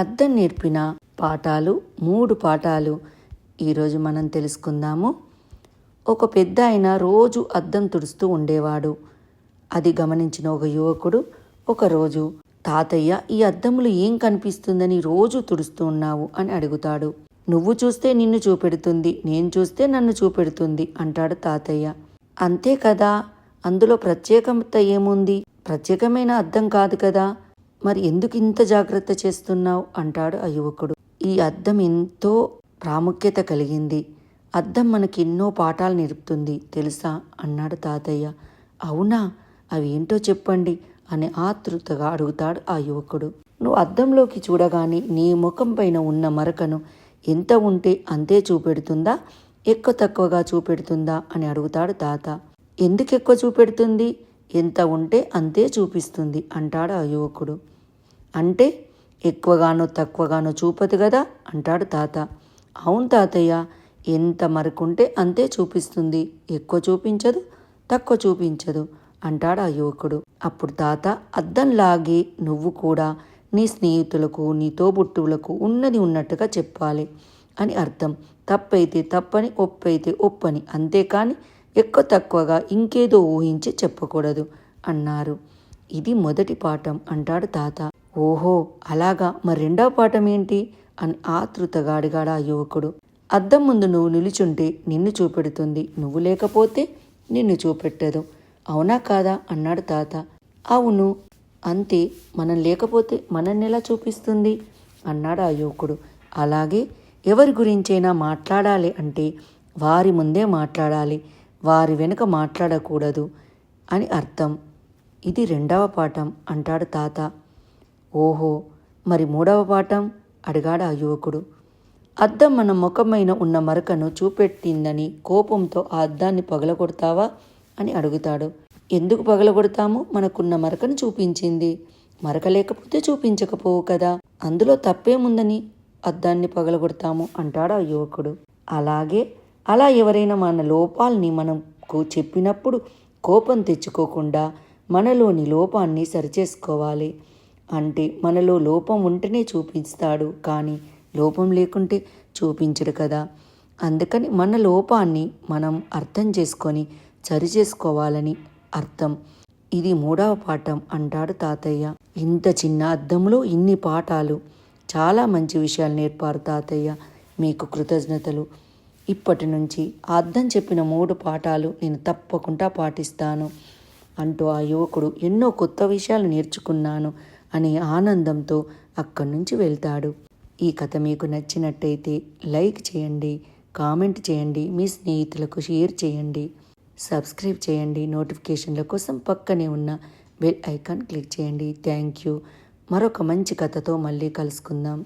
అద్దం నేర్పిన పాఠాలు మూడు పాఠాలు ఈరోజు మనం తెలుసుకుందాము. ఒక పెద్ద ఆయన రోజు అద్దం తుడుస్తూ ఉండేవాడు. అది గమనించిన ఒక యువకుడు ఒకరోజు తాతయ్య ఈ అద్దంలో ఏం కనిపిస్తుందని రోజు తుడుస్తూ ఉన్నావు అని అడుగుతాడు. నువ్వు చూస్తే నిన్ను చూపెడుతుంది నేను చూస్తే నన్ను చూపెడుతుంది అంటాడు తాతయ్య. అంతే కదా అందులో ప్రత్యేకత ఏముంది? ప్రత్యేకమైన అద్దం కాదు కదా. మరి ఎందుకు ఇంత జాగ్రత్త చేస్తున్నావు? అంటాడు ఆ యువకుడు. ఈ అద్దం ఎంతో ప్రాముఖ్యత కలిగింది. అద్దం మనకి ఎన్నో పాఠాలు నేర్పుతుంది తెలుసా? అన్నాడు తాతయ్య. అవునా? అవి ఏంటో చెప్పండి అని ఆతృతగా అడుగుతాడు ఆ యువకుడు. నువ్వు అద్దంలోకి చూడగానే నీ ముఖం పైన ఉన్న మరకను ఎంత ఉంటే అంతే చూపెడుతుందా? ఎక్కువ తక్కువగా చూపెడుతుందా? అని అడుగుతాడు తాత. ఎందుకు ఎక్కువ చూపెడుతుంది? ఎంత ఉంటే అంతే చూపిస్తుంది అంటాడు ఆ యువకుడు. అంటే ఎక్కువగానో తక్కువగానో చూపదు కదా అంటాడు తాత. అవును తాతయ్య ఎంత మరకుంటే అంతే చూపిస్తుంది. ఎక్కువ చూపించదు తక్కువ చూపించదు అంటాడు ఆ యువకుడు. అప్పుడు తాత అద్దంలాగే నువ్వు కూడా నీ స్నేహితులకు నీ తోబుట్టువులకు ఉన్నది ఉన్నట్టుగా చెప్పాలి అని అర్థం. తప్పైతే తప్పని ఒప్పైతే ఒప్పని అంతేకాని ఎక్కువ తక్కువగా ఇంకేదో ఊహించి చెప్పకూడదు అన్నారు. ఇది మొదటి పాఠం అంటాడు తాత. ఓహో అలాగా? మరి రెండో పాఠం ఏంటి? అని ఆతృతగా అడిగాడు ఆ యువకుడు. అద్దం ముందు నువ్వు నిలుచుంటే నిన్ను చూపెడుతుంది. నువ్వు లేకపోతే నిన్ను చూపెట్టదు. అవునా కాదా? అన్నాడు తాత. అవును. అంతే. మనం లేకపోతే మనల్ని ఎలా చూపిస్తుంది? అన్నాడు ఆ యువకుడు. అలాగే ఎవరి గురించైనా మాట్లాడాలి అంటే వారి ముందే మాట్లాడాలి. వారి వెనుక మాట్లాడకూడదు అని అర్థం. ఇది రెండవ పాఠం అంటాడు తాత. ఓహో మరి మూడవ పాఠం? అడిగాడు ఆ యువకుడు. అద్దం మన ముఖమైన ఉన్న మరకను చూపెట్టిందని కోపంతో ఆ అద్దాన్ని పగలగొడతావా అని అడుగుతాడు. ఎందుకు పగలగొడతాము? మనకున్న మరకను చూపించింది. మరక లేకపోతే చూపించకపోవు కదా. అందులో తప్పేముందని అద్దాన్ని పగలగొడతాము అంటాడు ఆ యువకుడు. అలాగే అలా ఎవరైనా మన లోపాల్ని మనకు చెప్పినప్పుడు కోపం తెచ్చుకోకుండా మనలోని లోపాన్ని సరిచేసుకోవాలి. అంటే మనలో లోపం ఉంటేనే చూపిస్తాడు కానీ లోపం లేకుంటే చూపించడు కదా. అందుకని మన లోపాన్ని మనం అర్థం చేసుకొని సరి చేసుకోవాలని అర్థం. ఇది మూడవ పాఠం అంటాడు తాతయ్య. ఇంత చిన్న అర్థంలో ఇన్ని పాఠాలు. చాలా మంచి విషయాలు నేర్పారు తాతయ్య. మీకు కృతజ్ఞతలు. ఇప్పటి నుంచి అర్థం చెప్పిన మూడు పాఠాలు నేను తప్పకుండా పాటిస్తాను. అంటూ ఆ యువకుడు ఎన్నో కొత్త విషయాలు నేర్చుకున్నాను అనే ఆనందంతో అక్కడి నుంచి వెళ్తాడు. ఈ కథ మీకు నచ్చినట్టయితే లైక్ చేయండి కామెంట్ చేయండి మీ స్నేహితులకు షేర్ చేయండి. సబ్స్క్రైబ్ చేయండి నోటిఫికేషన్ల కోసం పక్కనే ఉన్న బెల్ ఐకాన్ క్లిక్ చేయండి. Thank you. మరొక మంచి కథతో మళ్ళీ కలుసుకుందాం.